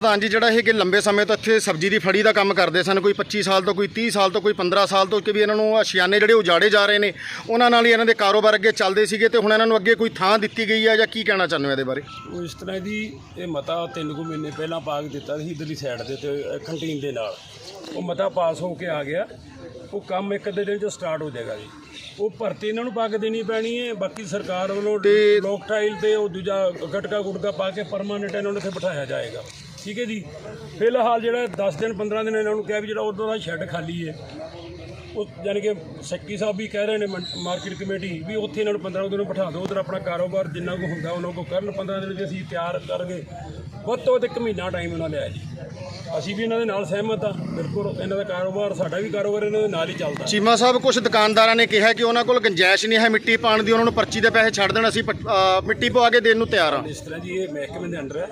ਪ੍ਰਧਾਨ ਜੀ ਜਿਹੜਾ ਇਹ ਕਿ ਲੰਬੇ ਸਮੇਂ ਤੋਂ ਇੱਥੇ ਸਬਜ਼ੀ ਦੀ ਫੜੀ ਦਾ ਕੰਮ ਕਰਦੇ ਸਨ ਕੋਈ 25 ਸਾਲ ਤੋਂ ਕੋਈ 30 ਸਾਲ ਤੋਂ ਕੋਈ 15 ਸਾਲ ਤੋਂ ਕਿ ਵੀ ਇਹਨਾਂ ਨੂੰ ਆਸ਼ਿਆਨੇ ਜਿਹੜੇ ਉਜਾੜੇ ਜਾ ਰਹੇ ਨੇ ਉਹਨਾਂ ਨਾਲ ਹੀ ਇਹਨਾਂ ਦੇ ਕਾਰੋਬਾਰ ਅੱਗੇ ਚੱਲਦੇ ਸੀਗੇ ਤੇ ਹੁਣ ਇਹਨਾਂ ਨੂੰ ਅੱਗੇ ਕੋਈ ਥਾਂ ਦਿੱਤੀ ਗਈ ਹੈ ਜਾਂ ਕੀ ਕਹਿਣਾ ਚਾਹੁੰਦੇ ਹੋ ਇਹਦੇ ਬਾਰੇ? ਉਹ ਇਸ ਤਰ੍ਹਾਂ ਦੀ ਇਹ ਮਤਾ ਤਿੰਨ ਕੁ ਮਹੀਨੇ ਪਹਿਲਾਂ ਪਾ ਕੇ ਦਿੱਤਾ ਸੀ ਇਧਰਲੀ ਸਾਈਡ ਦੇ ਤੇ ਕੰਟੀਨ ਦੇ ਨਾਲ। ਉਹ ਮਤਾ ਪਾਸ ਹੋ ਕੇ ਆ ਗਿਆ। ਉਹ ਕੰਮ ਇੱਕ ਅੱਧੇ ਦਿਨ ਚ ਸਟਾਰਟ ਹੋ ਜਾਏਗਾ ਜੀ। ਉਹ ਭਰਤੀ ਇਹਨਾਂ ਨੂੰ ਪਾ ਕੇ ਦੇਣੀ ਪੈਣੀ ਹੈ ਬਾਕੀ ਸਰਕਾਰ ਵੱਲੋਂ ਲੋਕ ਟਾਈਲ ਤੇ ਉਹ ਦੂਜਾ ਗਟਕਾ ਗੁਟਕਾ ਪਾ ਕੇ ਪਰਮਾਨੈਂਟ ਇਹਨਾਂ ਨੂੰ ਇੱਥੇ ਬਿਠਾਇਆ ਜਾਏਗਾ। ਠੀਕ ਹੈ ਜੀ। ਫਿਲਹਾਲ ਜਿਹੜਾ 10 ਦਿਨ 15 ਦਿਨ ਇਹਨਾਂ ਨੂੰ ਕਿਹਾ ਵੀ ਜਿਹੜਾ ਉਦੋਂ ਦਾ ਸ਼ੈੱਡ ਖਾਲੀ ਹੈ, ਉਹ ਯਾਨੀ ਕਿ ਸੈਕਟਰੀ ਸਾਹਿਬ ਵੀ ਕਹਿ ਰਹੇ ਨੇ ਮਾਰਕੀਟ ਕਮੇਟੀ ਵੀ ਉੱਥੇ ਇਹਨਾਂ ਨੂੰ 15 ਦਿਨ ਬਿਠਾ ਦਿਓ, ਉਧਰ ਆਪਣਾ ਕਾਰੋਬਾਰ ਜਿੰਨਾ ਕੁ ਹੁੰਦਾ ਉਹਨਾਂ ਕੋ ਕਰਨ 15 ਦਿਨ ਜੇ ਅਸੀਂ ਤਿਆਰ ਕਰਗੇ ਵੱਧ ਤੋਂ ਵੱਧ ਇੱਕ ਮਹੀਨਾ ਟਾਈਮ ਉਹਨਾਂ ਲਿਆ ਜੀ। ਅਸੀਂ ਵੀ ਇਹਨਾਂ ਦੇ ਨਾਲ ਸਹਿਮਤ ਆ ਬਿਲਕੁਲ ਇਹਨਾਂ ਦਾ ਕਾਰੋਬਾਰ ਸਾਡਾ ਵੀ ਕਾਰੋਬਾਰ ਇਹਨਾਂ ਦੇ ਨਾਲ ਹੀ ਚੱਲਦਾ। ਚੀਮਾ ਸਾਹਿਬ ਕੁਝ ਦੁਕਾਨਦਾਰਾਂ ਨੇ ਕਿਹਾ ਕਿ ਉਹਨਾਂ ਕੋਲ ਗੁੰਜਾਇਸ਼ ਨਹੀਂ ਹੈ ਮਿੱਟੀ ਪਾਉਣ ਦੀ ਉਹਨਾਂ ਨੂੰ ਪਰਚੀ ਦੇ ਪੈਸੇ ਛੱਡ ਦੇਣ ਅਸੀਂ ਪ- ਅ, ਮਿੱਟੀ ਪਵਾ ਕੇ ਦੇਣ ਨੂੰ ਤਿਆਰ ਹਾਂ। ਇਸ ਤਰ੍ਹਾਂ ਜੀ ਇਹ ਮਹਿਕਮੇ ਦੇ ਅੰਡਰ ਹੈ।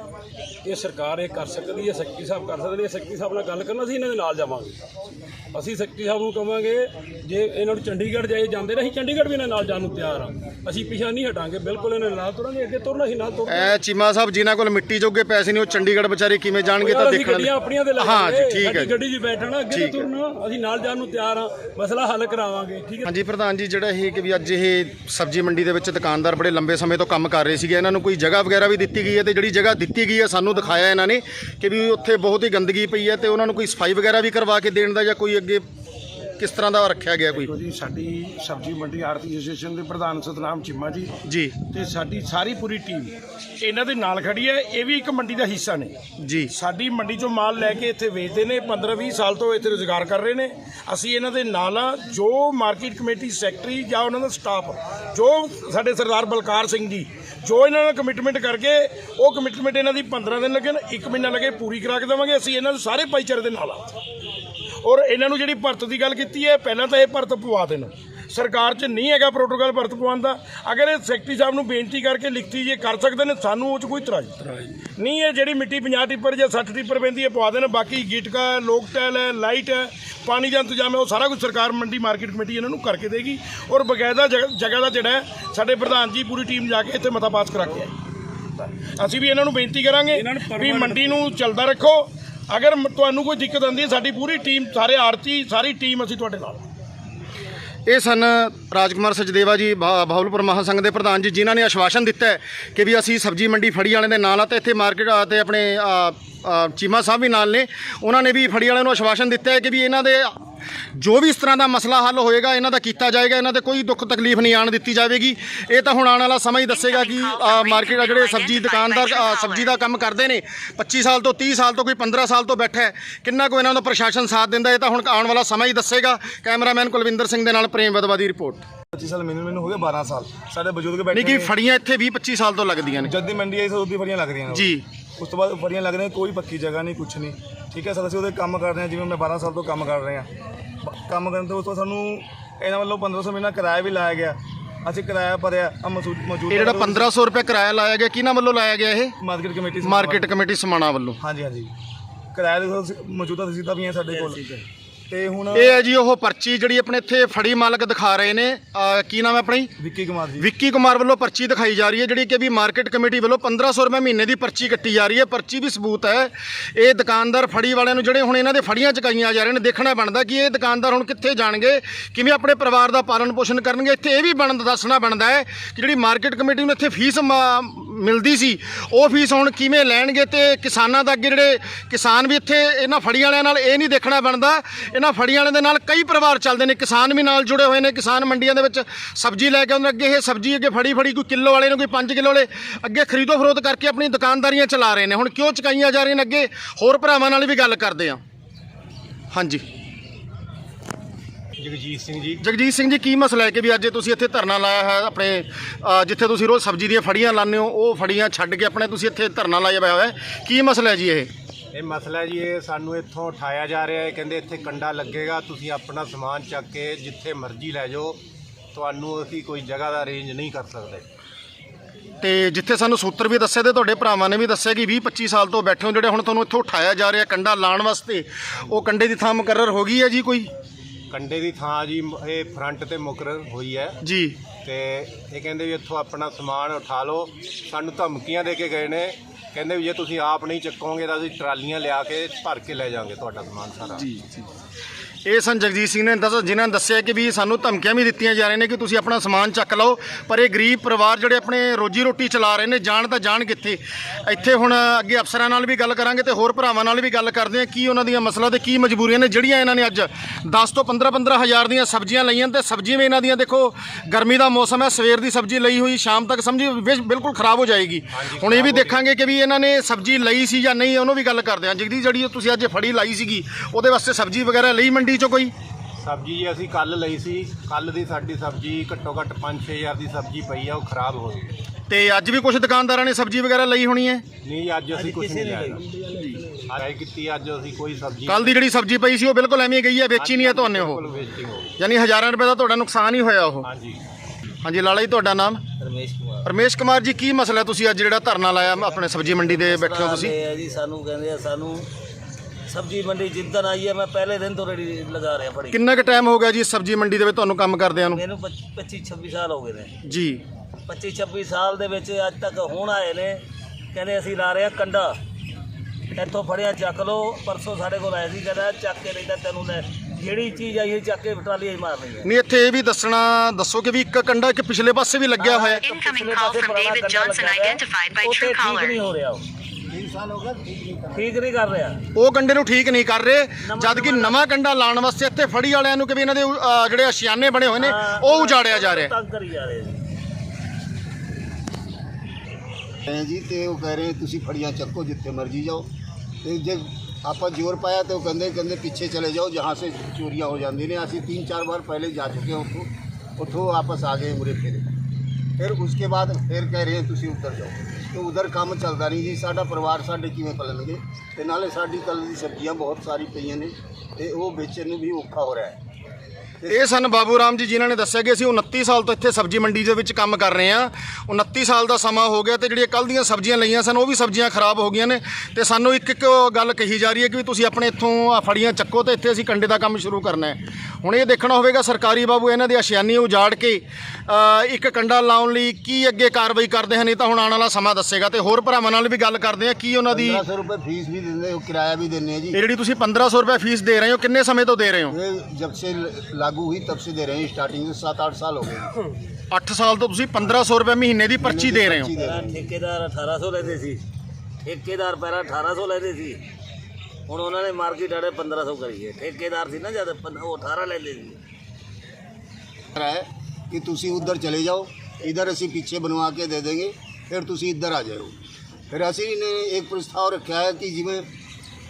ਇਹ ਸਰਕਾਰ ਇਹ ਕਰ ਸਕਦੀ ਹੈ ਸੈਕਟਰੀ ਸਾਹਿਬ ਕਰ ਸਕਦੇ ਨੇ ਸੈਕਟਰੀ ਸਾਹਿਬ ਨਾਲ ਗੱਲ ਕਰਨ ਅਸੀਂ ਇਹਨਾਂ ਦੇ ਨਾਲ ਜਾਵਾਂਗੇ। ਅਸੀਂ ਸੈਕਟਰੀ ਸਾਹਿਬ ਨੂੰ ਕਵਾਂਗੇ ਜੇ ਇਹਨਾਂ ਨੂੰ ਚੰਡੀਗੜ੍ਹ ਜਾਏ ਜਾਂਦੇ ਨੇ ਅਸੀਂ ਚੰਡੀਗੜ੍ਹ ਵੀ ਇਹਨਾਂ ਨਾਲ ਜਾਣ ਨੂੰ ਤਿਆਰ ਹਾਂ। ਅਸੀਂ ਪਿਛਾ ਨਹੀਂ ਹਟਾਂਗੇ ਬਿਲਕੁਲ ਇਹਨਾਂ ਨਾਲ ਤੁਰਾਂਗੇ ਅੱਗੇ ਤੁਰਨਾ ਅਸੀਂ ਨਾਲ ਤੁਰ ਐ ਚੀਮਾ ਸਾਹਿਬ ਜਿਨ੍ਹਾਂ ਕੋਲ ਮਿੱਟੀ ਜੋਗੇ ਪੈਸੇ ਨਹੀਂ ਉਹ ਚੰਡੀਗੜ੍ਹ ਵਿਚਾਰੇ ਕਿਵੇਂ ਜਾਣਗੇ ਤਾਂ ਅਸੀਂ ਦੇਖਣ ਗੱਡੀਆਂ ਆਪਣੀਆਂ ਦੇ ਹਾਂ ਜੀ ਲਾਵਾਂਗੇ ਠੀਕ ਹੈ ਸਾਡੀ ਜੀ। ਗੱਡੀ 'ਚ ਬੈਠਣਾ ਅੱਗੇ ਤੇ ਤੁਰਨਾ ਅਸੀਂ ਨਾਲ ਜਾਣ ਨੂੰ ਤਿਆਰ ਹਾਂ ਮਸਲਾ ਹੱਲ ਕਰਾਵਾਂਗੇ ਠੀਕ ਹੈ ਹਾਂਜੀ ਪ੍ਰਧਾਨ ਜੀ ਜਿਹੜਾ ਇਹ ਕਿ ਵੀ ਅੱਜ ਇਹ ਸਬਜ਼ੀ ਮੰਡੀ ਦੇ ਵਿੱਚ ਦੁਕਾਨਦਾਰ ਬੜੇ ਲੰਬੇ ਸਮੇਂ ਤੋਂ ਕੰਮ ਕਰ ਰਹੇ ਸੀਗੇ ਇਹਨਾਂ ਨੂੰ ਕੋਈ ਜਗ੍ਹਾ ਵਗੈਰਾ ਵੀ ਦਿੱਤੀ ਗਈ ਹੈ ਤੇ ਜਿਹੜੀ ਜਗ੍ਹਾ ਦਿੱਤੀ ਗਈ ਹੈ ਸਾਨੂੰ ਦਿਖਾਇਆ ਇਹਨਾਂ ਨੇ ਕਿ ਵੀ ਉੱਥੇ ਬਹੁਤ ਹੀ ਗੰਦਗੀ ਪਈ ਹੈ ਤੇ ਉਹਨਾਂ ਨੂੰ ਕੋਈ ਸਫ਼ਾਈ ਵਗੈਰਾ ਵੀ ਕਰਵਾ ਕੇ ਦੇਣ ਦਾ ਜਾਂ ਕੋਈ ਅੱਗੇ ਕਿਸ ਤਰ੍ਹਾਂ ਦਾ ਰੱਖਿਆ ਗਿਆ ਕੋਈ? ਦੇਖੋ ਜੀ ਸਾਡੀ ਸਬਜ਼ੀ ਮੰਡੀ ਆਰਤੀ ਐਸੋਸੀਏਸ਼ਨ ਦੇ ਪ੍ਰਧਾਨ ਸਤਨਾਮ ਚਿੰਮਾ ਜੀ ਜੀ। ਤੇ ਸਾਡੀ ਸਾਰੀ ਪੂਰੀ ਟੀਮ ਇਹਨਾਂ ਦੇ ਨਾਲ ਖੜੀ ਹੈ ਇਹ ਵੀ ਇੱਕ ਮੰਡੀ ਦਾ ਹਿੱਸਾ ਨੇ। ਜੀ। ਸਾਡੀ ਮੰਡੀ ਚੋਂ ਮਾਲ ਲੈ ਕੇ ਇੱਥੇ ਵੇਚਦੇ ਨੇ 15-20 ਸਾਲ ਤੋਂ ਇੱਥੇ ਰੁਜ਼ਗਾਰ ਕਰ ਰਹੇ ਨੇ। ਅਸੀਂ ਇਹਨਾਂ ਦੇ ਨਾਲ ਆ ਜੋ ਮਾਰਕੀਟ ਕਮੇਟੀ ਸੈਕਟਰੀ ਜਾਂ ਉਹਨਾਂ ਦਾ ਸਟਾਫ ਜੋ ਸਾਡੇ ਸਰਦਾਰ ਬਲਕਾਰ ਸਿੰਘ ਜੀ ਜੋ ਇਹਨਾਂ ਨਾਲ ਕਮਿਟਮੈਂਟ ਕਰਕੇ ਉਹ ਕਮਿਟਮੈਂਟ ਇਹਨਾਂ ਦੀ 15 ਦਿਨ ਲੱਗੇ ਨੇ 1 ਮਹੀਨਾ ਲੱਗੇ ਪੂਰੀ ਕਰਾ ਕੇ ਦੇਵਾਂਗੇ ਅਸੀਂ ਇਹਨਾਂ ਨੂੰ ਸਾਰੇ ਭਾਈਚਾਰੇ ਦੇ ਨਾਲ ਆ ਔਰ ਇਹਨਾਂ ਨੂੰ ਜਿਹੜੀ ਭਰਤ ਦੀ ਗੱਲ ਕੀਤੀ ਹੈ ਪਹਿਲਾਂ ਤਾਂ ਇਹ ਭਰਤ ਪਵਾ ਦੇਣ। ਸਰਕਾਰ 'ਚ ਨਹੀਂ ਹੈਗਾ ਪ੍ਰੋਟੋਕਾਲ ਭਰਤ ਪਵਾਉਣ ਦਾ। ਅਗਰ ਇਹ ਸੈਕਟਰੀ ਸਾਹਿਬ ਨੂੰ ਬੇਨਤੀ ਕਰਕੇ ਲਿਖਤੀ ਜੇ ਕਰ ਸਕਦੇ ਨੇ ਸਾਨੂੰ ਉਹ 'ਚ ਕੋਈ ਇਤਰਾਜ਼ ਨਹੀਂ। ਇਹ ਜਿਹੜੀ ਮਿੱਟੀ 50 ਟਿੱਪਰ ਜਾਂ 60 ਟਿੱਪਰ ਪੈਂਦੀ ਹੈ ਪਵਾ ਦੇਣ। ਬਾਕੀ ਗਿਟਕਾ ਲੋਕ ਟੈਲ ਹੈ ਲਾਈਟ ਹੈ ਪਾਣੀ ਦਾ ਇੰਤਜ਼ਾਮ ਹੈ ਉਹ ਸਾਰਾ ਕੁਝ ਸਰਕਾਰ ਮੰਡੀ ਮਾਰਕੀਟ ਕਮੇਟੀ ਇਹਨਾਂ ਨੂੰ ਕਰਕੇ ਦੇਗੀ। ਔਰ ਬਕਾਇਦਾ ਜਗ੍ਹਾ ਦਾ ਜਿਹੜਾ ਸਾਡੇ ਪ੍ਰਧਾਨ ਜੀ ਪੂਰੀ ਟੀਮ ਜਾ ਕੇ ਇੱਥੇ ਮਤਾ ਪਾਸ ਕਰਾ ਕੇ ਆਏ। ਅਸੀਂ ਵੀ ਇਹਨਾਂ ਨੂੰ ਬੇਨਤੀ ਕਰਾਂਗੇ ਵੀ ਮੰਡੀ ਨੂੰ ਚੱਲਦਾ ਰੱਖੋ। ਅਗਰ ਤੁਹਾਨੂੰ ਕੋਈ ਦਿੱਕਤ ਆਉਂਦੀ ਹੈ ਸਾਡੀ ਪੂਰੀ ਟੀਮ ਸਾਰੇ ਆਰਤੀ ਸਾਰੀ ਟੀਮ ਅਸੀਂ ਤੁਹਾਡੇ ਨਾਲ ਇਹ ਸਨ ਰਾਜਕੁਮਾਰ ਸਚਦੇਵਾ ਜੀ ਭਾ- ਭਾਵਲਪੁਰ ਮਹਾਸੰਘ ਦੇ ਪ੍ਰਧਾਨ ਜੀ ਜਿਨ੍ਹਾਂ ਨੇ ਆਸ਼ਵਾਸਨ ਦਿੱਤਾ ਹੈ ਕਿ ਵੀ ਅਸੀਂ ਸਬਜ਼ੀ ਮੰਡੀ ਫੜੀ ਵਾਲਿਆਂ ਦੇ ਨਾਲ ਆ ਤੇ ਇੱਥੇ ਮਾਰਕੀਟ ਆ ਤੇ ਆਪਣੇ ਆ, ਆ, ਚੀਮਾ ਸਾਹਿਬ ਵੀ ਨਾਲ ਨੇ। ਉਹਨਾਂ ਨੇ ਵੀ ਫੜੀ ਵਾਲਿਆਂ ਨੂੰ ਆਸ਼ਵਾਸਨ ਦਿੱਤਾ ਹੈ ਕਿ ਵੀ ਇਹਨਾਂ ਦੇ ਜੋ ਵੀ ਇਸ ਤਰ੍ਹਾਂ ਦਾ ਮਸਲਾ ਹੱਲ ਹੋਏਗਾ ਇਹਨਾਂ ਦਾ ਕੀਤਾ ਜਾਏਗਾ ਇਹਨਾਂ ਤੇ ਕੋਈ ਦੁੱਖ ਤਕਲੀਫ ਨਹੀਂ ਆਣ ਦਿੱਤੀ ਜਾਵੇਗੀ। ਇਹ ਤਾਂ ਹੁਣ ਆਉਣ ਵਾਲਾ ਸਮਾਂ ਹੀ ਦੱਸੇਗਾ ਕਿ ਮਾਰਕੀਟ ਆ ਜਿਹੜੇ ਸਬਜ਼ੀ ਦੁਕਾਨਦਾਰ ਸਬਜ਼ੀ ਦਾ ਕੰਮ ਕਰਦੇ ਨੇ 25 ਸਾਲ ਤੋਂ 30 ਸਾਲ ਤੋਂ ਕੋਈ 15 ਸਾਲ ਤੋਂ ਬੈਠਾ ਹੈ ਕਿੰਨਾ ਕੋ ਇਹਨਾਂ ਦਾ ਪ੍ਰਸ਼ਾਸਨ ਸਾਥ ਦਿੰਦਾ ਇਹ ਤਾਂ ਹੁਣ ਆਉਣ ਵਾਲਾ ਸਮਾਂ ਹੀ ਦੱਸੇਗਾ। ਕੈਮਰਾਮੈਨ ਕੁਲਵਿੰਦਰ ਸਿੰਘ ਦੇ ਨਾਲ ਪ੍ਰੇਮ ਵਦਵਾ ਦੀ ਰਿਪੋਰਟ। 25 ਸਾਲ ਮੈਨੂੰ ਮੈਨੂੰ ਹੋ ਗਏ 12 ਸਾਲ। ਸਾਡੇ ਬਜ਼ੁਰਗ ਬੈਠੇ ਨਹੀਂ ਕਿ। ਫੜੀਆਂ ਇੱਥੇ 20 25 ਸਾਲ ਤੋਂ ਲੱਗਦੀਆਂ ਨੇ। ਜਦ ਦੀ ਮੰਡੀ ਆਈ ਸੋ ਦੀ ਫੜੀਆਂ ਲੱਗ ਰਹੀਆਂ ਨੇ। ਜੀ। ਉਸ ਤੋਂ ਬਾਅਦ ਫੜੀਆਂ ਲੱਗ ਰਹੀਆਂ ਕੋਈ ਪੱਕੀ ਜਗ੍ਹਾ ਨਹੀਂ ਕੁਛ ਨਹੀਂ। ਠੀਕ ਹੈ ਸਰ ਅਸੀਂ ਉਹਦੇ ਕੰਮ ਕਰ ਰਹੇ ਹਾਂ ਜਿਵੇਂ ਮੈਂ 12 ਸਾਲ ਤੋਂ ਕੰਮ ਕਰ ਰਹੇ। ਹਾਂ ਕੰਮ ਕਰਨ ਤੋਂ ਉਸ ਤੋਂ ਸਾਨੂੰ ਇਹਨਾਂ ਵੱਲੋਂ 1500 ਮਹੀਨਾ ਕਿਰਾਇਆ ਵੀ ਲਾਇਆ ਗਿਆ। ਅਸੀਂ ਕਿਰਾਇਆ ਭਰਿਆ ਆ ਮੌਜੂਦ ਇਹ ਜਿਹੜਾ 1500 ਰੁਪਏ ਕਿਰਾਇਆ ਲਾਇਆ ਗਿਆ ਕਿਹਨਾਂ ਵੱਲੋਂ ਲਾਇਆ ਗਿਆ ਇਹ? Market committee. Market committee Samana ਵੱਲੋਂ। ਹਾਂਜੀ ਹਾਂਜੀ। ਕਿਰਾਇਆ ਦੇ ਮੌਜੂਦਾ ਰਸੀਦਾਂ ਵੀ ਹੈ ਸਾਡੇ ਕੋਲ। ਤੇ ਹੁਣ ਇਹ ਹੈ ਜੀ ਉਹ ਪਰਚੀ ਜਿਹੜੀ ਆਪਣੇ ਇੱਥੇ ਫੜੀ ਮਾਲਕ ਦਿਖਾ ਰਹੇ ਨੇ। ਅਹ ਕੀ ਨਾਮ ਹੈ ਆਪਣੀ? ਵਿੱਕੀ ਕੁਮਾਰ ਜੀ। ਵਿੱਕੀ ਕੁਮਾਰ ਵੱਲੋਂ ਪਰਚੀ ਦਿਖਾਈ ਜਾ ਰਹੀ ਹੈ ਜਿਹੜੀ ਕਿ ਵੀ ਮਾਰਕੀਟ ਕਮੇਟੀ ਵੱਲੋਂ 1500 ਰੁਪਏ ਮਹੀਨੇ ਦੀ ਪਰਚੀ ਕੱਟੀ ਜਾ ਰਹੀ ਹੈ। ਪਰਚੀ ਵੀ ਸਬੂਤ ਹੈ। ਇਹ ਦੁਕਾਨਦਾਰ ਫੜੀ ਵਾਲਿਆਂ ਨੂੰ ਜਿਹੜੇ ਹੁਣ ਇਹਨਾਂ ਦੇ ਫੜੀਆਂ ਚਕਾਈਆਂ ਜਾ ਰਹੇ ਨੇ ਦੇਖਣਾ ਬਣਦਾ ਕਿ ਇਹ ਦੁਕਾਨਦਾਰ ਹੁਣ ਕਿੱਥੇ ਜਾਣਗੇ ਕਿਵੇਂ ਆਪਣੇ ਪਰਿਵਾਰ ਦਾ ਪਾਲਣ ਪੋਸ਼ਣ ਕਰਨਗੇ। ਇੱਥੇ ਇਹ ਵੀ ਬਣਦਾ ਦੱਸਣਾ ਬਣਦਾ ਹੈ ਕਿ ਜਿਹੜੀ ਮਾਰਕੀਟ ਕਮੇਟੀ ਨੂੰ ਇੱਥੇ ਫੀਸ ਮ- ਮਿਲਦੀ ਸੀ। ਉਹ ਫੀਸ ਹੁਣ ਕਿਵੇਂ ਲੈਣਗੇ ਤੇ ਕਿਸਾਨਾਂ ਦਾ ਅੱਗੇ ਜਿਹੜੇ ਕਿਸਾਨ ਵੀ ਇੱਥੇ ਇਹਨਾਂ ਫੜੀ ਵਾਲਿਆਂ ਨਾਲ ਇਹ ਨਹੀਂ ਦੇਖਣਾ ਬਣਦਾ। ਇਹਨਾਂ ਫੜੀ ਵਾਲਿਆਂ ਦੇ ਨਾਲ ਕਈ ਪਰਿਵਾਰ ਚੱਲਦੇ ਨੇ। ਕਿਸਾਨ ਵੀ ਨਾਲ ਜੁੜੇ ਹੋਏ ਨੇ। ਕਿਸਾਨ ਮੰਡੀਆਂ ਦੇ ਵਿੱਚ ਸਬਜ਼ੀ ਲੈ ਕੇ ਆਉਂਦੇ ਅੱਗੇ ਇਹ ਸਬਜ਼ੀ ਅੱਗੇ ਫੜੀ ਫੜੀ ਕੋਈ ਕਿਲੋ ਵਾਲੇ ਨੇ, ਕੋਈ 5 ਕਿਲੋ ਵਾਲੇ ਅੱਗੇ ਖਰੀਦੋ ਫਰੋਖਤ ਕਰਕੇ ਆਪਣੀ ਦੁਕਾਨਦਾਰੀਆਂ ਚਲਾ ਰਹੇ ਨੇ। ਹੁਣ ਕਿਉਂ ਚੁਕਾਈਆਂ ਜਾ ਰਹੀਆਂ ਨੇ ਅੱਗੇ? ਹੋਰ ਭਰਾਵਾਂ ਨਾਲ ਵੀ ਗੱਲ ਕਰਦੇ ਆ ਹਾਂਜੀ। ਜਗਜੀਤ ਸਿੰਘ ਜੀ। ਜਗਜੀਤ ਸਿੰਘ ਜੀ ਕੀ ਮਸਲਾ ਹੈ ਕਿ ਵੀ ਅੱਜ ਤੁਸੀਂ ਇੱਥੇ ਧਰਨਾ ਲਾਇਆ ਹੈ ਆਪਣੇ ਅ, ਜਿੱਥੇ ਤੁਸੀਂ ਰੋਜ਼ ਸਬਜ਼ੀ ਦੀਆਂ ਫੜੀਆਂ ਲਾਉਂਦੇ ਹੋ ਉਹ ਫੜੀਆਂ ਛੱਡ ਕੇ ਆਪਣੇ ਤੁਸੀਂ ਇੱਥੇ ਧਰਨਾ ਲਾਇਆ ਹੋਇਆ ਹੈ। ਕੀ ਮਸਲਾ ਹੈ ਜੀ ਇਹ? ਇਹ ਮਸਲਾ ਜੀ ਇਹ ਸਾਨੂੰ ਇੱਥੋਂ ਉਠਾਇਆ ਜਾ ਰਿਹਾ ਹੈ। ਕਹਿੰਦੇ ਇੱਥੇ ਕੰਡਾ ਲੱਗੇਗਾ ਤੁਸੀਂ ਆਪਣਾ ਸਮਾਨ ਚੱਕ ਕੇ ਜਿੱਥੇ ਮਰਜ਼ੀ ਲੈ ਜਾਓ। ਤੁਹਾਨੂੰ ਅਸੀਂ ਕੋਈ ਜਗ੍ਹਾ ਦਾ ਅਰੇਂਜ ਨਹੀਂ ਕਰ ਸਕਦੇ। ਤੇ ਜਿੱਥੇ ਸਾਨੂੰ ਸੂਤਰ ਵੀ ਦੱਸੇ ਤੇ ਤੁਹਾਡੇ ਭਰਾਵਾਂ ਨੇ ਵੀ ਦੱਸਿਆ ਕਿ 20 25 ਸਾਲ ਤੋਂ ਬੈਠੇ ਹੋ ਜਿਹੜੇ ਹੁਣ ਤੁਹਾਨੂੰ ਇੱਥੋਂ ਉਠਾਇਆ ਜਾ ਰਿਹਾ ਕੰਡਾ ਲਾਉਣ ਵਾਸਤੇ ਉਹ ਕੰਡੇ ਦੀ ਥਾਂ ਮੁਕਰਰ ਹੋ ਗਈ ਹੈ ਜੀ ਕੋਈ? ਕੰਡੇ ਦੀ ਥਾਂ ਜੀ ਮ- ਇਹ ਫਰੰਟ ਤੇ ਮੁਕਰਰ ਹੋਈ ਹੈ। ਜੀ। ਤੇ ਇਹ ਕਹਿੰਦੇ ਵੀ ਇੱਥੋਂ ਆਪਣਾ ਸਮਾਨ ਉਠਾ ਲਓ। ਸਾਨੂੰ ਧਮਕੀਆਂ ਦੇ ਕੇ ਗਏ ਨੇ। ਕਹਿੰਦੇ ਵੀ ਜੇ ਤੁਸੀਂ ਆਪ ਨਹੀਂ ਚੱਕੋਗੇ ਤਾਂ ਅਸੀਂ ਟਰਾਲੀਆਂ ਲਿਆ ਕੇ ਭਰ ਕੇ ਲੈ ਜਾਾਂਗੇ ਤੁਹਾਡਾ ਸਮਾਨ ਸਾਰਾ। ਇਹ ਸਨ ਜਗਜੀਤ ਸਿੰਘ ਨੇ ਦੱਸ ਜਿਨ੍ਹਾਂ ਨੇ ਦੱਸਿਆ ਕਿ ਵੀ ਸਾਨੂੰ ਧਮਕੀਆਂ ਵੀ ਦਿੱਤੀਆਂ ਜਾ ਰਹੀਆਂ ਨੇ ਕਿ ਤੁਸੀਂ ਆਪਣਾ ਸਮਾਨ ਚੱਕ ਲਓ ਪਰ ਇਹ ਗਰੀਬ ਪਰਿਵਾਰ ਜਿਹੜੇ ਆਪਣੇ ਰੋਜੀ ਰੋਟੀ ਚਲਾ ਰਹੇ ਨੇ ਜਾਣ ਤਾਂ ਜਾਣ ਕਿੱਥੇ? ਇੱਥੇ ਹੁਣ ਅੱਗੇ ਅਫਸਰਾਂ ਨਾਲ ਵੀ ਗੱਲ ਕਰਾਂਗੇ ਤੇ ਹੋਰ ਭਰਾਵਾਂ ਨਾਲ ਵੀ ਗੱਲ ਕਰਦੇ ਹਾਂ ਕੀ ਉਹਨਾਂ ਦੀਆਂ ਮਸਲਾ ਤੇ ਕੀ ਮਜਬੂਰੀਆਂ ਨੇ ਜਿਹੜੀਆਂ ਇਹਨਾਂ ਨੇ ਅੱਜ 10 ਤੋਂ 15 15 ਹਜ਼ਾਰ ਦੀਆਂ ਸਬਜ਼ੀਆਂ ਲਈਆਂ ਤੇ ਸਬਜ਼ੀਆਂ ਵੀ ਇਹਨਾਂ ਦੀਆਂ ਦੇਖੋ ਗਰਮੀ ਦਾ ਮੌਸਮ ਹੈ ਸਵੇਰ ਦੀ ਸਬਜ਼ੀ ਲਈ ਹੋਈ ਸ਼ਾਮ ਤੱਕ ਸਮਝੀ ਬਿਲਕੁਲ ਖਰਾਬ ਹੋ ਜਾਏਗੀ। ਹੁਣ ਇਹ ਵੀ ਦੇਖਾਂਗੇ ਕਿ ਵੀ ਇਹਨਾਂ ਨੇ ਸਬਜ਼ੀ ਲਈ ਸੀ ਜਾਂ ਨਹੀਂ ਉਹਨੂੰ ਵੀ ਗੱਲ ਕਰਦੇ ਹਾਂ। ਜਗਦੀ ਜਿਹੜੀ ਤੁਸੀਂ ਅੱਜ ਫੜੀ ਲਾਈ ਸੀਗੀ ਉਹਦੇ ਵਾਸਤੇ ਸਬਜ਼ੀ ਵਗੈਰਾ ਲਈ ਮੰਡੀ ਚੋਂ ਕੋਈ? ਸਬਜ਼ੀ ਜੀ ਅਸੀਂ ਕੱਲ ਲਈ ਸੀ। ਕੱਲ ਦੀ ਸਾਡੀ ਸਬਜ਼ੀ ਘੱਟੋ ਘੱਟ 5-6000 ਦੀ ਸਬਜ਼ੀ ਪਈ ਆ ਉਹ ਖਰਾਬ ਹੋ ਗਈ। ਤੇ ਅੱਜ ਵੀ ਕੁਝ ਦੁਕਾਨਦਾਰਾਂ ਨੇ ਸਬਜ਼ੀ ਵਗੈਰਾ ਲਈ ਹੋਣੀ ਹੈ? ਨਹੀਂ ਅੱਜ ਅਸੀਂ ਕੁਝ ਨਹੀਂ ਲਿਆ ਟਰਾਈ ਕੀਤੀ ਅੱਜ ਅਸੀਂ ਕੋਈ ਸਬਜ਼ੀ ਕੱਲ ਦੀ ਜਿਹੜੀ ਸਬਜ਼ੀ ਪਈ ਸੀ ਉਹ ਬਿਲਕੁਲ ਐਵੇਂ ਗਈ ਹੈ ਵੇਚੀ ਨਹੀਂ ਹੈ ਤੁਹਾਨੂੰ ਉਹ। ਹੋ ਗਈ ਯਾਨੀ ਹਜ਼ਾਰਾਂ ਰੁਪਏ ਦਾ ਤੁਹਾਡਾ ਨੁਕਸਾਨ ਹੀ ਹੋਇਆ ਉਹ। ਹਾਂਜੀ। ਹਾਂਜੀ ਲਾਲਾ ਜੀ ਤੁਹਾਡਾ ਨਾਮ? ਰਮੇਸ਼ ਕੁਮਾਰ। ਰਮੇਸ਼ ਕੁਮਾਰ ਜੀ ਕੀ ਮਸਲਾ ਹੈ? ਤੁਸੀਂ ਅੱਜ ਜਿਹੜਾ ਧਰਨਾ ਲਾਇਆ ਆਪਣੇ ਸਬਜ਼ੀ ਮੰਡੀ ਦੇ ਬੈਠੇ ਹੋ ਤੁਸੀਂ? ਇਹ ਹੈ ਜੀ ਸਾਨੂੰ ਕਹਿੰਦੇ ਆ ਸਾਨੂੰ ਸਬਜ਼ੀ ਮੰਡੀ ਜਿੱਦਣ ਆਈ ਹੈ ਮੈਂ ਪਹਿਲੇ ਦਿਨ ਤੋਂ ਰੇੜੀ ਲਗਾ ਰਿਹਾ ਫੜੀ। ਕਿੰਨਾ ਕੁ ਟਾਈਮ ਹੋ ਗਿਆ ਜੀ ਇਸ ਸਬਜ਼ੀ ਮੰਡੀ ਦੇ ਵਿੱਚ ਤੁਹਾਨੂੰ ਕੰਮ ਕਰਦਿਆਂ ਨੂੰ? ਮੈਨੂੰ 25 26 ਸਾਲ ਹੋ ਗਏ ਨੇ। ਜੀ। 25 26 ਸਾਲ ਦੇ ਵਿੱਚ ਅੱਜ ਤੱਕ ਹੁਣ ਆਏ ਨੇ। ਕਹਿੰਦੇ ਅਸੀਂ ਲਾ ਰਹੇ ਆ ਕੰਡਾ। ਇੱਥੋਂ ਫੜਿਆ ਚੱਕ ਲਓ। ਪਰਸੋਂ ਸਾਡੇ ਕੋਲ ਆਏ ਸੀ ਕਹਿੰਦਾ ਚੱਕ ਕੇ ਤਾਂ ਤੈਨੂੰ ਲੈ। ਜਿਹੜੀ ਚੀਜ਼ ਆਈ ਹੈ ਚੱਕ ਕੇ ਟਰਾਲੀ 'ਚ ਮਾਰਨੀ ਹੈ। ਨਹੀਂ ਇੱਥੇ ਇਹ ਵੀ ਦੱਸਣਾ ਦੱਸੋ ਕਿ ਵੀ ਇੱਕ ਕੰਡਾ ਇੱਕ ਪਿਛਲੇ ਪਾਸੇ ਵੀ ਲੱਗਿਆ ਹੋਇਆ ਹੈ। Incoming call from David Johnson identified by ਉੱਥੇ ਠੀਕ Truecaller. ਨਹੀਂ ਹੋ ਰਿਹਾ ਉਹ। ਠੀਕ ਨਹੀਂ ਕਰ ਰਿਹਾ। ਉਹ ਕੰਡੇ ਨੂੰ ਠੀਕ ਨਹੀਂ ਕਰ ਰਹੇ ਜਦ ਕਿ ਨਵਾਂ ਕੰਡਾ ਲਾਉਣ ਵਾਸਤੇ ਇੱਥੇ ਫੜੀ ਵਾਲਿਆਂ ਨੂੰ ਕਿ ਵੀ ਇਹਨਾਂ ਦੇ ਜਿਹੜੇ ਅਸ਼ਿਆਨੇ ਬਣੇ ਹੋਏ ਨੇ ਉਹ ਉਜਾੜਿਆ ਜਾ ਰਿਹਾ। ਜੀ ਤੇ ਉਹ ਕਹਿ ਰਹੇ ਤੁਸੀਂ ਫੜੀਆਂ ਚੱਕੋ ਜਿੱਥੇ ਮਰਜ਼ੀ ਜਾਓ। ਤੇ ਜੇ ਆਪਾਂ ਜ਼ੋਰ ਪਾਇਆ ਤੇ ਉਹ ਕਹਿੰਦੇ ਕਹਿੰਦੇ ਪਿੱਛੇ ਚਲੇ ਜਾਓ ਜਹਾਂ ਸੇ ਚੋਰੀਆਂ ਹੋ ਜਾਂਦੀਆਂ ਨੇ। ਅਸੀਂ ਤਿੰਨ ਚਾਰ ਵਾਰ ਪਹਿਲੇ ਜਾ ਚੁੱਕੇ ਹਾਂ ਉੱਥੋਂ। ਉੱਥੋਂ ਆਪਸ ਆ ਗਏ ਮੁਰੇ ਫੇਰੇ ਫਿਰ ਉਸਕੇ ਬਾਅਦ ਫਿਰ ਕਹਿ ਰਹੇ ਤੁਸੀਂ ਉੱਧਰ ਜਾਓ। ਤੇ ਉਧਰ ਕੰਮ ਚੱਲਦਾ ਨਹੀਂ ਜੀ, ਸਾਡਾ ਪਰਿਵਾਰ ਸਾਡੇ ਕਿਵੇਂ ਪਲਣਗੇ? ਤੇ ਨਾਲੇ ਸਾਡੀ ਕੱਲ ਦੀ ਸਬਜ਼ੀਆਂ ਬਹੁਤ ਸਾਰੀ ਪਈਆਂ ਨੇ, ਤੇ ਉਹ ਵੇਚਣ ਨੂੰ ਵੀ ਔਖਾ ਹੋ ਰਿਹਾ ਹੈ। ਇਹ ਸਨ ਬਾਬੂ ਰਾਮ ਜੀ ਜਿਨ੍ਹਾਂ ਨੇ ਦੱਸਿਆ ਕਿ ਅਸੀਂ 29 ਸਾਲ ਤੋਂ ਇੱਥੇ ਸਬਜ਼ੀ ਮੰਡੀ ਦੇ ਵਿੱਚ ਕੰਮ ਕਰ ਰਹੇ ਹਾਂ। 29 ਸਾਲ ਦਾ ਸਮਾਂ ਹੋ ਗਿਆ ਤੇ ਜਿਹੜੀਆਂ ਕੱਲ ਦੀਆਂ ਸਬਜ਼ੀਆਂ ਲਈਆਂ ਸਨ ਉਹ ਵੀ ਸਬਜ਼ੀਆਂ ਖਰਾਬ ਹੋ ਗਈਆਂ ਨੇ ਤੇ ਸਾਨੂੰ ਇੱਕ ਇੱਕ ਗੱਲ ਕਹੀ ਜਾ ਰਹੀ ਹੈ ਕਿ ਵੀ ਤੁਸੀਂ ਆਪਣੇ ਇੱਥੋਂ ਆ ਫੜੀਆਂ ਚੱਕੋ ਤੇ ਇੱਥੇ ਅਸੀਂ ਕੰਡੇ ਦਾ ਕੰਮ ਸ਼ੁਰੂ ਕਰਨਾ ਹੈ। ਹੁਣ ਇਹ ਦੇਖਣਾ ਹੋਵੇਗਾ ਸਰਕਾਰੀ ਬਾਬੂ ਇਹਨਾਂ ਦੀ ਅਸ਼ਿਆਨੀ ਉਜਾੜ ਕੇ ਇੱਕ ਕੰਡਾ ਲਾਉਣ ਲਈ ਕੀ ਅੱਗੇ ਕਾਰਵਾਈ ਕਰਦੇ ਹਨ ਇਹ ਤਾਂ ਹੁਣ ਆਉਣ ਵਾਲਾ ਸਮਾਂ ਦੱਸੇਗਾ ਤੇ ਹੋਰ ਭਰਾਵਾਂ ਨਾਲ ਵੀ ਗੱਲ ਕਰਦੇ ਆ ਕੀ ਉਹਨਾਂ ਦੀ 1500 ਰੁਪਏ ਫੀਸ ਵੀ ਦਿੰਦੇ ਹੋ ਕਿਰਾਇਆ ਵੀ ਦਿੰਦੇ ਆ ਜੀ। ਇਹ ਜਿਹੜੀ ਤੁਸੀਂ 1500 ਰੁਪਏ ਫੀਸ ਦੇ ਰਹੇ ਹੋ ਕਿੰਨੇ ਸਮੇਂ ਤੋਂ ਦੇ ਰਹੇ ਹੋ? ਇਹ ਸੇ लागू हुई तब से दे रहे हैं स्टार्टिंग सात आठ साल हो गए। अठ साल तो पंद्रह सौ रुपये महीने की पर्ची दे रहे हो। ठेकेदार अठारह सौ लेते ठेकेदार पहला अठारह सौ लेते हूँ उन्होंने मार्केट आड़े पंद्रह सौ करी है। ठेकेदार से ना ज़्यादा अठारह लेते कि तुम उधर चले जाओ इधर असी पीछे बनवा के दे देंगे फिर तुम इधर आ जाओ फिर असी ने एक प्रस्ताव रखा है कि जिमें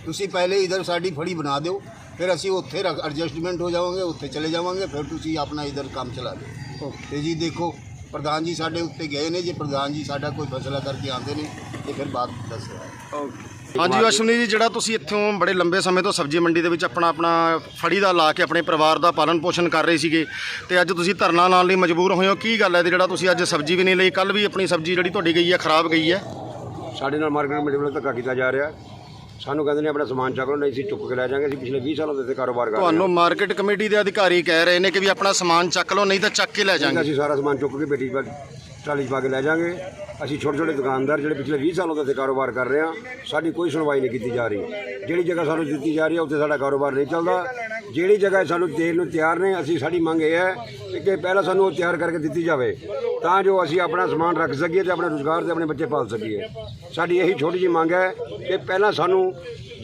पहले इधर साड़ी फड़ी बना दो ਫਿਰ ਅਸੀਂ ਉੱਥੇ ਐਡਜਸਟਮੈਂਟ ਹੋ ਜਾਵਾਂਗੇ ਉੱਥੇ ਚਲੇ ਜਾਵਾਂਗੇ ਫਿਰ ਤੁਸੀਂ ਆਪਣਾ ਇਧਰ ਕੰਮ ਚਲਾ ਦਿਓ। ਤੇ ਜੀ ਦੇਖੋ ਪ੍ਰਧਾਨ ਜੀ ਸਾਡੇ ਉੱਤੇ ਗਏ ਨੇ ਜੇ ਪ੍ਰਧਾਨ ਜੀ ਸਾਡਾ ਕੋਈ ਫੈਸਲਾ ਕਰਕੇ ਆਉਂਦੇ ਨੇ ਤੇ ਫਿਰ ਬਾਤ ਦੱਸ ਰਿਹਾ ਹਾਂਜੀ ਅਸ਼ਵਨੀ ਜੀ ਜਿਹੜਾ ਤੁਸੀਂ ਇੱਥੋਂ ਬੜੇ ਲੰਬੇ ਸਮੇਂ ਤੋਂ ਸਬਜ਼ੀ ਮੰਡੀ ਦੇ ਵਿੱਚ ਆਪਣਾ ਆਪਣਾ ਫੜੀ ਦਾ ਲਾ ਕੇ ਆਪਣੇ ਪਰਿਵਾਰ ਦਾ ਪਾਲਣ ਪੋਸ਼ਣ ਕਰ ਰਹੇ ਸੀਗੇ ਤੇ ਅੱਜ ਤੁਸੀਂ ਧਰਨਾ ਲਾਉਣ ਲਈ ਮਜਬੂਰ ਹੋਏ ਹੋ। ਕੀ ਗੱਲ ਹੈ ਤੇ ਜਿਹੜਾ ਤੁਸੀਂ ਅੱਜ ਸਬਜ਼ੀ ਵੀ ਨਹੀਂ ਲਈ ਕੱਲ ਵੀ ਆਪਣੀ ਸਬਜ਼ੀ ਜਿਹੜੀ ਤੁਹਾਡੀ ਗਈ ਹੈ ਖਰਾਬ ਗਈ ਹੈ? ਸਾਡੇ ਨਾਲ ਮਾਰਕੀਟ ਕਮੇਟੀ ਵੱਲੋਂ ਧੱਕਾ ਕੀਤਾ ਜਾ ਰਿਹਾ। ਸਾਨੂੰ ਕਹਿੰਦੇ ਨੇ ਆਪਣਾ ਸਮਾਨ ਚੱਕ ਲਓ ਨਹੀਂ ਅਸੀਂ ਚੁੱਕ ਕੇ ਲੈ ਜਾਾਂਗੇ ਅਸੀਂ ਪਿਛਲੇ 20 ਸਾਲਾਂ ਤੋਂ ਇੱਥੇ ਕਾਰੋਬਾਰ ਕਰ ਰਹੇ ਤੁਹਾਨੂੰ ਮਾਰਕੀਟ ਕਮੇਟੀ ਦੇ ਅਧਿਕਾਰੀ ਕਹਿ ਰਹੇ ਨੇ ਕਿ ਵੀ ਆਪਣਾ ਸਮਾਨ ਚੱਕ ਲਓ ਨਹੀਂ ਤਾਂ ਚੱਕ ਕੇ ਲੈ ਹਾਂ ਜਾਾਂਗੇ ਅਸੀਂ ਸਾਰਾ ਸਮਾਨ ਚੁੱਕ ਕੇ ਬੇਟੀ ਪਰ ਟਰਾਲੀ 'ਚ ਪਾ ਕੇ ਲੈ ਜਾਾਂਗੇ ਅਸੀਂ ਛੋਟੇ ਛੋਟੇ ਦੁਕਾਨਦਾਰ ਜਿਹੜੇ ਪਿਛਲੇ 20 ਸਾਲਾਂ ਤੋਂ ਇੱਥੇ ਕਾਰੋਬਾਰ ਕਰ ਰਹੇ ਹਾਂ, ਸਾਡੀ ਕੋਈ ਸੁਣਵਾਈ ਨਹੀਂ ਕੀਤੀ ਜਾ ਰਹੀ। ਜਿਹੜੀ ਜਗ੍ਹਾ ਸਾਨੂੰ ਦਿੱਤੀ ਜਾ ਰਹੀ ਹੈ, ਉੱਥੇ ਸਾਡਾ ਕਾਰੋਬਾਰ ਨਹੀਂ ਚੱਲਦਾ। ਜਿਹੜੀ ਜਗ੍ਹਾ ਸਾਨੂੰ ਦੇਣ ਨੂੰ ਤਿਆਰ ਨੇ, ਅਸੀਂ ਸਾਡੀ ਮੰਗ ਇਹ ਹੈ ਕਿ ਪਹਿਲਾਂ ਸਾਨੂੰ ਉਹ ਤਿਆਰ ਕਰਕੇ ਦਿੱਤੀ ਜਾਵੇ, ਤਾਂ ਜੋ ਅਸੀਂ ਆਪਣਾ ਸਮਾਨ ਰੱਖ ਸਕੀਏ ਤੇ ਆਪਣੇ ਰੁਜ਼ਗਾਰ ਤੇ ਆਪਣੇ ਬੱਚੇ ਪਾਲ ਸਕੀਏ। ਸਾਡੀ ਇਹੀ ਛੋਟੀ ਜਿਹੀ ਮੰਗ ਹੈ ਕਿ ਪਹਿਲਾਂ ਸਾਨੂੰ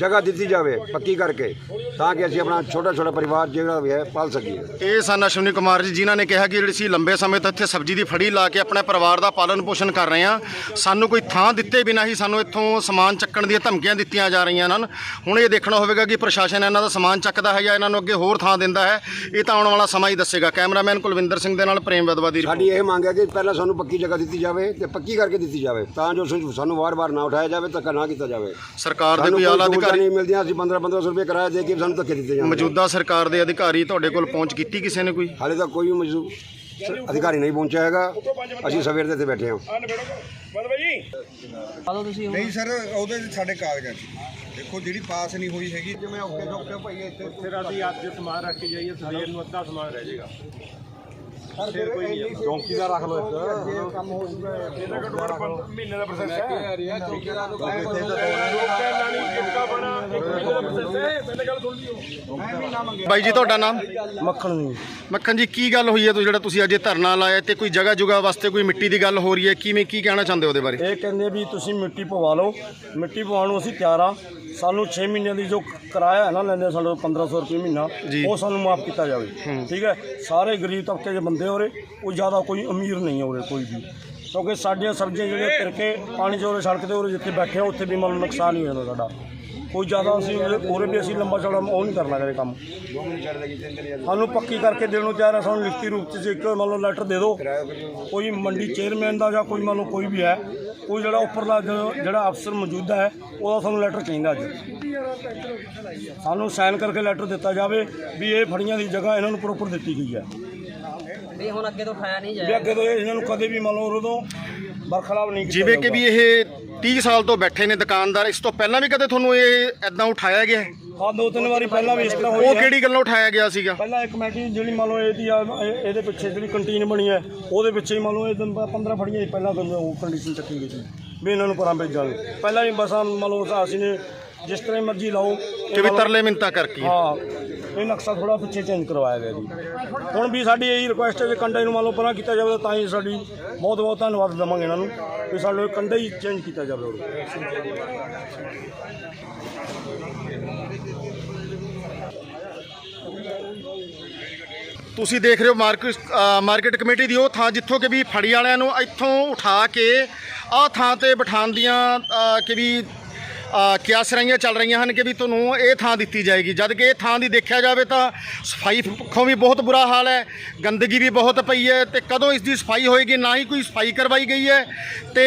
ਜਗ੍ਹਾ ਦਿੱਤੀ ਜਾਵੇ ਪੱਕੀ ਕਰਕੇ ਤਾਂ ਕਿ ਅਸੀਂ ਆਪਣਾ ਛੋਟਾ ਛੋਟਾ ਪਰਿਵਾਰ ਜਿਹੜਾ ਵੀ ਹੈ ਪਾਲ ਸਕੀਏ। ਇਹ ਸਨ ਅਸ਼ਵਨੀ ਕੁਮਾਰ ਜੀ ਜਿਨ੍ਹਾਂ ਨੇ ਕਿਹਾ ਕਿ ਜਿਹੜੀ ਸੀ ਲੰਬੇ ਸਮੇਂ ਤੋਂ ਇੱਥੇ ਸਬਜ਼ੀ ਦੀ ਫੜੀ ਲਾ ਕੇ ਆਪਣੇ ਪਰਿਵਾਰ ਦਾ ਪਾਲਣ ਪੋਸ਼ਣ ਕਰ ਰਹੇ ਹਾਂ। ਸਾਨੂੰ ਕੋਈ ਥਾਂ ਦਿੱਤੇ ਬਿਨਾਂ ਹੀ ਸਾਨੂੰ ਇੱਥੋਂ ਸਮਾਨ ਚੱਕਣ ਦੀਆਂ ਧਮਕੀਆਂ ਦਿੱਤੀਆਂ ਜਾ ਰਹੀਆਂ ਹਨ। ਹੁਣ ਇਹ ਦੇਖਣਾ ਹੋਵੇਗਾ ਕਿ ਪ੍ਰਸ਼ਾਸਨ ਇਹਨਾਂ ਦਾ ਸਮਾਨ ਚੱਕਦਾ ਹੈ ਜਾਂ ਇਹਨਾਂ ਨੂੰ ਅੱਗੇ ਹੋਰ ਥਾਂ ਦਿੰਦਾ ਹੈ। ਇਹ ਤਾਂ ਆਉਣ ਵਾਲਾ ਸਮਾਂ ਹੀ ਦੱਸੇਗਾ। ਕੈਮਰਾਮੈਨ ਕੁਲਵਿੰਦਰ ਸਿੰਘ ਦੇ ਨਾਲ ਪ੍ਰੇਮ ਵਦਵਾ ਦੀ ਸਾਡੀ ਇਹ ਮੰਗ ਹੈ ਕਿ ਪਹਿਲਾਂ ਸਾਨੂੰ ਪੱਕੀ ਜਗ੍ਹਾ ਦਿੱਤੀ ਜਾਵੇ ਤੇ ਪੱਕੀ ਕਰਕੇ ਦਿੱਤੀ ਜਾਵੇ ਤਾਂ ਜੋ ਸਾਨੂੰ- ਵਾਰ-ਵਾਰ ਨਾ ਉਠਾਇਆ ਜਾਵੇ ਧੱਕਾ ਨਾ ਕੀਤਾ ਜਾਵੇ। ਸਰਕਾਰ ਦੇ ਕੋਈ ਆਲਾ ਸਹੂਲਤਾਂ ਅਧਿਕਾਰੀ ਨਹੀਂ ਮਿਲਦੀਆਂ ਅਸੀਂ 15-1500 ਰੁਪਏ ਕਿਰਾਇਆ ਦੇ ਕੇ ਸਾਨੂੰ ਧੱਕੇ ਦਿੱਤੇ ਜਾਂਦੇ ਮੌਜੂਦਾ ਸਰਕਾਰ ਦੇ ਅਧਿਕਾਰੀ ਤੁਹਾਡੇ ਕੋਲ ਪਹੁੰਚ ਕੀਤੀ ਕਿਸੇ ਨੇ ਕੋਈ? ਹਾਲੇ ਤੱਕ ਕੋਈ ਮੌਜੂਦ ਅਧਿਕਾਰੀ ਨਹੀਂ ਪਹੁੰਚਿਆ ਹੈਗਾ। ਅਸੀਂ ਸਵੇਰ ਦੇ ਇੱਥੇ ਬੈਠੇ ਹਾਂ। ਨਹੀਂ ਸਰ ਉਹਦੇ ਸਾਡੇ ਕਾਗਜ਼ਾਂ 'ਚ ਦੇਖੋ ਜਿਹੜੀ ਪਾਸ ਨਹੀਂ ਹੋਈ ਹੈਗੀ ਜਿਵੇਂ ਔਕੇ ਸੌਕੇ ਭਾਈ ਇੱਥੇ ਫਿਰ ਅਸੀਂ ਅੱਜ ਸਮਾਨ ਰੱਖ ਕੇ ਜਾਈਏ ਸਵੇਰ ਨੂੰ ਅੱਧਾ ਸਮਾਨ ਰਹਿ ਜਾਏਗਾ। ਚੌਂਕੀਦਾਰ ਰੱਖ ਲਓ ਇੱਕ। ਮਹੀਨੇ ਦਾ ਪ੍ਰੋਸੈਸ ਹੈ। ਲੋਕਾਂ ਨਹੀਂ ਜਿੰਕਾ ਬਣਾ ਇੱਕ ਮਹੀਨੇ ਦਾ ਪ੍ਰੋਸੈਸ ਹੈ ਪਹਿਲੇ ਗੱਲ ਸੁਣ ਲਿਓ। ਬਾਈ ਜੀ ਤੁਹਾਡਾ ਨਾਮ? ਮੱਖਣ ਜੀ। ਮੱਖਣ ਜੀ ਕੀ ਗੱਲ ਹੋਈ ਹੈ ਤੁਸੀਂ ਜਿਹੜਾ ਤੁਸੀਂ ਅੱਜ ਇਹ ਧਰਨਾ ਲਾਇਆ ਤੇ ਕੋਈ ਜਗ੍ਹਾ ਜੁਗਾ ਵਾਸਤੇ ਕੋਈ ਮਿੱਟੀ ਦੀ ਗੱਲ ਹੋ ਰਹੀ ਹੈ? ਕਿਵੇਂ ਕੀ ਕਹਿਣਾ ਚਾਹੁੰਦੇ ਹੋ ਉਹਦੇ ਬਾਰੇ? ਇਹ ਕਹਿੰਦੇ ਵੀ ਤੁਸੀਂ ਮਿੱਟੀ ਪਵਾ ਲਓ। ਮਿੱਟੀ ਪਵਾਉਣ ਨੂੰ ਅਸੀਂ ਤਿਆਰ ਆ। ਸਾਨੂੰ 6 ਮਹੀਨਿਆਂ ਦੀ ਜੋ ਕਿਰਾਇਆ ਹੈ ਨਾ ਲੈਂਦੇ ਸਾਡੇ ਤੋਂ 1500 ਰੁਪਏ ਮਹੀਨਾ ਜੀ। ਉਹ ਸਾਨੂੰ ਮਾਫ ਕੀਤਾ ਜਾਵੇ। ਠੀਕ ਹੈ? ਸਾਰੇ ਗਰੀਬ ਤਬਕੇ ਦੇ ਬੰਦੇ ਹੋਰੇ ਉਹ ਜ਼ਿਆਦਾ ਕੋਈ ਅਮੀਰ ਨਹੀਂ ਹੋਰੇ ਕੋਈ ਵੀ। ਕਿਉਂਕਿ ਸਾਡੀਆਂ ਸਬਜ਼ੀਆਂ ਜਿਹੜੀਆਂ ਤਿਰਕੇ ਪਾਣੀ 'ਚ ਉਰੇ, ਸੜਕ ਤੇ ਉਰੇ ਜਿੱਥੇ ਬੈਠੇ ਆ, ਉੱਥੇ ਵੀ ਮਨ ਨੁਕਸਾਨ ਹੀ ਹੋ ਜਾਂਦਾ ਸਾਡਾ। ਕੋਈ ਜ਼ਿਆਦਾ ਅਸੀਂ ਉਰੇ ਵੀ ਅਸੀਂ ਲੰਬਾ ਚੌੜਾ ਉਹ ਨਹੀਂ ਕਰਨਾ ਕਰੇ ਕੰਮ। ਸਾਨੂੰ ਪੱਕੀ ਕਰਕੇ ਦੇਣ ਨੂੰ ਤਿਆਰ ਹੈ ਸਾਨੂੰ ਲਿਖਤੀ ਰੂਪ 'ਚ ਇੱਕ ਮੰਨ ਲਓ ਲੈਟਰ ਦੇ। ਦਿਓ ਕੋਈ ਮੰਡੀ ਚੇਅਰਮੈਨ ਦਾ ਜਾਂ ਕੋਈ ਮੰਨ ਲਓ ਕੋਈ ਵੀ ਹੈ ਕੋਈ ਜਿਹੜਾ ਉੱਪਰਲਾ ਜੋ- ਜਿਹੜਾ ਅਫਸਰ ਮੌਜੂਦਾ ਹੈ, ਉਹਦਾ ਸਾਨੂੰ ਲੈਟਰ ਚਾਹੀਦਾ ਅੱਜ। ਸਾਨੂੰ ਸਾਈਨ ਕਰਕੇ ਲੈਟਰ ਦਿੱਤਾ ਜਾਵੇ ਵੀ ਇਹ ਫੜੀਆਂ ਦੀ ਜਗ੍ਹਾ ਇਹਨਾਂ ਨੂੰ ਪ੍ਰੋਪਰ ਦਿੱਤੀ ਗਈ ਹੈ। ਵੀ ਹੁਣ ਅੱਗੇ ਤੋਂ ਉਠਾਇਆ ਨਹੀਂ ਵੀ ਅੱਗੇ ਤੋਂ ਇਹ ਇਹਨਾਂ ਨੂੰ ਕਦੇ ਵੀ ਮੰਨ ਲਓ ਉਦੋਂ ਬਰਖਲਾਫ ਨਹੀਂ ਕੀਤਾ ਜਿਵੇਂ ਕਿ। ਵੀ ਇਹ 30 ਸਾਲ ਤੋਂ ਬੈਠੇ ਨੇ ਦੁਕਾਨਦਾਰ ਇਸ ਤੋਂ ਪਹਿਲਾਂ ਵੀ ਕਦੇ ਤੁਹਾਨੂੰ ਇਹ ਐਦਾਂ ਉਠਾਇਆ ਗਿਆ? ਹੈ? ਹਾਂ ਦੋ ਤਿੰਨ ਵਾਰੀ ਪਹਿਲਾਂ ਵੀ ਇਸ ਤਰ੍ਹਾਂ ਹੋਈ ਉਹ ਹੈ। ਕਿਹੜੀ ਗੱਲੋਂ ਉਠਾਇਆ ਗਿਆ ਸੀਗਾ? ਪਹਿਲਾਂ ਇੱਕ ਕਮੇਟੀ ਜਿਹੜੀ ਮੰਨ ਲਓ ਇਹਦੀ ਆ ਇਹ- ਇਹਦੇ ਪਿੱਛੇ ਜਿਹੜੀ ਕੰਟੀਨ ਬਣੀ ਹੈ ਉਹਦੇ ਪਿੱਛੇ ਹੀ ਮੰਨ ਲਓ ਇਹ 15 ਫੜੀਆਂ ਸੀ ਪਹਿਲਾਂ ਤੋਂ ਉਹ ਕੰਡੀਸ਼ਨ ਚੱਕੀ ਗਈ ਸੀ ਵੀ ਇਹਨਾਂ ਨੂੰ ਪਰਾਂ ਭੇਜਾਂਗੇ। ਪਹਿਲਾਂ ਵੀ ਬਸਾਂ ਮੰਨ ਲਓ ਅਸੀਂ ਨੇ ਜਿਸ ਤਰ੍ਹਾਂ ਮਰਜ਼ੀ ਲਾਓ ਇਹ ਕਿ ਵੀ ਮੰਨ ਲਓ- ਤਰਲੇ ਮਿੰਤਾ ਕਰਕੇ। ਹਾਂ। ਇਹ ਨਕਸ਼ਾ ਥੋੜਾ ਪਿੱਛੇ ਚੇਂਜ ਕਰਵਾਇਆ ਗਿਆ ਜੀ। ਹੁਣ ਵੀ ਸਾਡੀ ਇਹੀ ਰਿਕੁਐਸਟ ਹੈ ਕਿ ਕੰਡੇ ਨੂੰ ਮੰਨ ਲਓ ਪਰਾਂ ਕੀਤਾ ਜਾਵੇ ਤਾਂ ਹੀ ਸਾਡੀ ਬਹੁਤ ਬਹੁਤ ਧੰਨਵਾਦ ਦੇਵਾਂਗੇ ਇਹਨਾਂ ਨੂੰ ਕਿ ਸਾਡੇ ਕੰਡੇ ਹੀ ਚੇਂਜ ਕੀਤਾ ਜਾਵੇ ਤੁਸੀਂ ਦੇਖ ਰਹੇ ਹੋ ਮਾਰਕੀਟ ਮਾਰਕੀਟ ਕਮੇਟੀ ਦੀ ਉਹ ਥਾਂ ਜਿੱਥੋਂ ਕਿ ਵੀ ਫੜੀ ਵਾਲਿਆਂ ਨੂੰ ਇੱਥੋਂ ਉਠਾ ਕੇ ਆਹ ਥਾਂ ਤੇ ਬਿਠਾਉਣ ਦੀਆਂ ਕਿ ਵੀ ਅ, ਕਿਆਸਰਾਈਆਂ ਚੱਲ ਰਹੀਆਂ ਹਨ ਕਿ ਵੀ ਤੁਹਾਨੂੰ ਇਹ ਥਾਂ ਦਿੱਤੀ ਜਾਏਗੀ। ਜਦ ਕਿ ਇਹ ਥਾਂ ਦੀ ਦੇਖਿਆ ਜਾਵੇ ਤਾਂ ਸਫ਼ਾਈ ਪੱਖੋਂ ਵੀ ਬਹੁਤ ਬੁਰਾ ਹਾਲ ਹੈ। ਗੰਦਗੀ ਵੀ ਬਹੁਤ ਪਈ ਹੈ ਤੇ ਕਦੋਂ ਇਸ ਦੀ ਸਫ਼ਾਈ ਹੋਏਗੀ ਨਾ ਹੀ ਕੋਈ ਸਫ਼ਾਈ ਕਰਵਾਈ ਗਈ ਹੈ। ਤੇ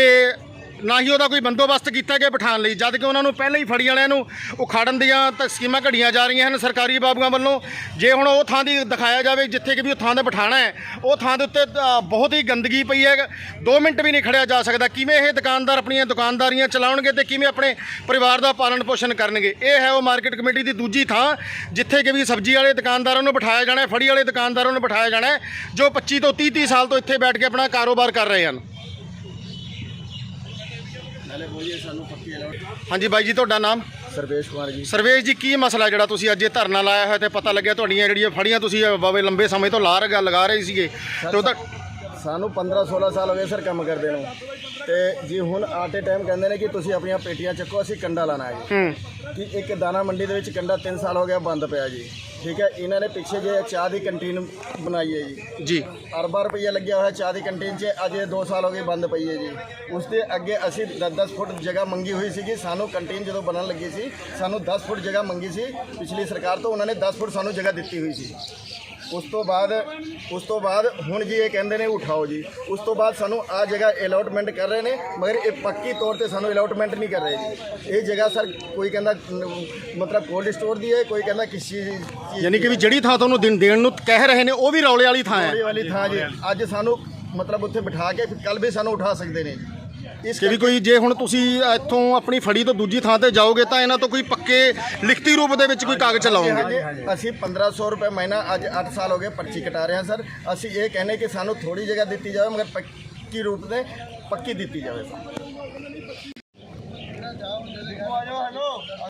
ਨਾ ਹੀ ਉਹਦਾ ਕੋਈ ਬੰਦੋਬਸਤ ਕੀਤਾ ਗਿਆ ਬਿਠਾਉਣ ਲਈ, ਜਦ ਕਿ ਉਹਨਾਂ ਨੂੰ ਪਹਿਲਾਂ ਹੀ ਫੜੀ ਵਾਲਿਆਂ ਨੂੰ ਉਖਾੜਨ ਦੀਆਂ ਤਾਂ ਸਕੀਮਾਂ ਘੜੀਆਂ ਜਾ ਰਹੀਆਂ ਹਨ ਸਰਕਾਰੀ ਬਾਬੂਆਂ ਵੱਲੋਂ। ਜੇ ਹੁਣ ਉਹ ਥਾਂ ਦੀ ਦਿਖਾਇਆ ਜਾਵੇ, ਜਿੱਥੇ ਕਿ ਵੀ ਉਹ ਥਾਂ ਦਾ ਬਿਠਾਣਾ ਹੈ, ਉਹ ਥਾਂ ਦੇ ਉੱਤੇ ਬਹੁਤ ਹੀ ਗੰਦਗੀ ਪਈ ਹੈ। 2 ਮਿੰਟ ਵੀ ਨਹੀਂ ਖੜਿਆ ਜਾ ਸਕਦਾ। ਕਿਵੇਂ ਇਹ ਦੁਕਾਨਦਾਰ ਆਪਣੀਆਂ ਦੁਕਾਨਦਾਰੀਆਂ ਚਲਾਉਣਗੇ ਤੇ ਕਿਵੇਂ ਆਪਣੇ ਪਰਿਵਾਰ ਦਾ ਪਾਲਣ ਪੋਸ਼ਣ ਕਰਨਗੇ? ਇਹ ਹੈ ਉਹ ਮਾਰਕੀਟ ਕਮੇਟੀ ਦੀ ਦੂਜੀ ਥਾਂ, ਜਿੱਥੇ ਕਿ ਵੀ ਸਬਜ਼ੀ ਵਾਲੇ ਦੁਕਾਨਦਾਰਾਂ ਨੂੰ ਬਿਠਾਇਆ ਜਾਣਾ ਫੜੀ ਵਾਲੇ ਦੁਕਾਨਦਾਰਾਂ ਨੂੰ ਬਿਠਾਇਆ ਜਾਣਾ ਜੋ 25 ਤੋਂ 30 30 ਸਾਲ ਤੋਂ ਇੱਥੇ ਬੈਠ ਕੇ ਆਪਣਾ ਕਾਰੋਬਾਰ ਕਰ ਰਹੇ ਹਨ। ਹਾਂਜੀ ਬਾਈ ਜੀ ਤੁਹਾਡਾ ਨਾਮ? ਸਰਵੇਸ਼ ਕੁਮਾਰ ਜੀ। ਸਰਵੇਸ਼ ਜੀ ਕੀ ਮਸਲਾ ਜਿਹੜਾ ਤੁਸੀਂ ਅੱਜ ਇਹ ਧਰਨਾ ਲਾਇਆ ਹੋਇਆ ਤੇ ਪਤਾ ਲੱਗਿਆ ਤੁਹਾਡੀਆਂ ਜਿਹੜੀਆਂ ਫੜੀਆਂ ਤੁਸੀਂ ਬਾਵੇ ਲੰਬੇ ਸਮੇਂ ਤੋਂ ਲਾ ਰ ਲਗਾ ਰਹੇ ਸੀਗੇ। ਤੇ ਉਹਦਾ ਸਾਨੂੰ 15 16 ਸਾਲ ਹੋ ਗਏ ਸਰ ਕੰਮ ਕਰਦੇ ਨੂੰ। ਤੇ ਜੀ ਹੁਣ ਆਟੇ ਟਾਈਮ ਕਹਿੰਦੇ ਨੇ ਕਿ ਤੁਸੀਂ ਆਪਣੀਆਂ ਪੇਟੀਆਂ ਚੱਕੋ ਅਸੀਂ ਕੰਡਾ ਲਾਣਾ ਹੈ। ਕਿ ਇੱਕ ਦਾਣਾ ਮੰਡੀ ਦੇ ਵਿੱਚ ਕੰਡਾ 3 ਸਾਲ ਹੋ ਗਿਆ ਬੰਦ ਪਿਆ ਜੀ। ਠੀਕ ਹੈ ਇਹਨਾਂ ਨੇ ਪਿੱਛੇ ਜੇ ਚਾਹ ਦੀ ਕੰਟੀਨ ਬਣਾਈ ਹੈ ਜੀ। ਜੀ। ਅਰਬਾਂ ਰੁਪਈਆ ਲੱਗਿਆ ਹੋਇਆ ਚਾਹ ਦੀ ਕੰਟੀਨ 'ਚ ਅੱਜ ਇਹ 2 ਸਾਲ ਹੋ ਗਏ ਬੰਦ ਪਈ ਹੈ ਜੀ। ਉਸ ਦੇ ਅੱਗੇ ਅਸੀਂ 10-10 ਫੁੱਟ ਜਗ੍ਹਾ ਮੰਗੀ ਹੋਈ ਸੀਗੀ ਸਾਨੂੰ ਕੰਟੀਨ ਜਦੋਂ ਬਣਨ ਲੱਗੀ ਸੀ ਸਾਨੂੰ 10 ਫੁੱਟ ਜਗ੍ਹਾ ਮੰਗੀ ਸੀ ਪਿਛਲੀ ਸਰਕਾਰ ਤੋਂ ਉਹਨਾਂ ਨੇ 10 ਫੁੱਟ ਸਾਨੂੰ ਜਗ੍ਹਾ ਦਿੱਤੀ ਹੋਈ ਸੀ। ਉਸ ਤੋਂ ਬਾਅਦ ਉਸ ਤੋਂ ਬਾਅਦ ਹੁਣ ਜੀ ਇਹ ਕਹਿੰਦੇ ਨੇ ਉਠਾਓ ਜੀ। ਉਸ ਤੋਂ ਬਾਅਦ ਸਾਨੂੰ ਆ ਜਗ੍ਹਾ ਅਲਾਟਮੈਂਟ ਕਰ ਰਹੇ ਨੇ ਮਗਰ ਇਹ ਪੱਕੀ ਤੌਰ ਤੇ ਸਾਨੂੰ ਅਲਾਟਮੈਂਟ ਨਹੀਂ ਕਰ ਰਹੇ ਜੀ। ਇਹ ਜਗ੍ਹਾ ਸਰ ਕੋਈ ਕਹਿੰਦਾ ਮਤਲਬ ਕੋਲਡ ਸਟੋਰ ਦੀ ਹੈ ਕੋਈ ਕਹਿੰਦਾ ਕਿਸੇ ਯਾਨੀ ਕਿ ਵੀ ਜਿਹੜੀ ਥਾਂ ਤੁਹਾਨੂੰ ਦਿਨ ਦੇਣ ਨੂੰ ਕਹਿ ਰਹੇ ਨੇ ਉਹ ਵੀ ਰੌਲੇ ਵਾਲੀ ਥਾਂ ਹੈ। ਵਾਲੀ ਥਾਂ ਜੀ। ਅੱਜ ਸਾਨੂੰ ਮਤਲਬ ਉੱਥੇ ਬਿਠਾ ਕੇ ਕੱਲ ਵੀ ਸਾਨੂੰ ਉਠਾ ਸਕਦੇ ਨੇ ਜੇ ਵੀ ਕੋਈ ਜੇ ਹੁਣ ਤੁਸੀਂ ਇੱਥੋਂ ਆਪਣੀ ਫੜੀ ਤੋਂ ਦੂਜੀ ਥਾਂ ਤੇ ਜਾਓਗੇ ਤਾਂ ਇਹਨਾਂ ਤੋਂ ਕੋਈ ਪੱਕੇ ਲਿਖਤੀ ਰੂਪ ਦੇ ਵਿੱਚ ਕੋਈ ਕਾਗਜ਼ ਲਾਓਗੇ? ਅਸੀਂ 1500 ਰੁਪਏ ਮਹੀਨਾ ਅੱਜ 8 ਸਾਲ ਹੋ ਗਏ ਪਰਚੀ ਕਟਾ ਰਹੇ ਹਾਂ ਸਰ। ਅਸੀਂ ਇਹ ਕਹਿੰਨੇ ਕਿ ਸਾਨੂੰ ਥੋੜੀ ਜਗ੍ਹਾ ਦਿੱਤੀ ਜਾਵੇ ਮਗਰ ਪੱਕੀ ਰੂਪ ਦੇ ਪੱਕੀ ਦਿੱਤੀ ਜਾਵੇ ਸਰ।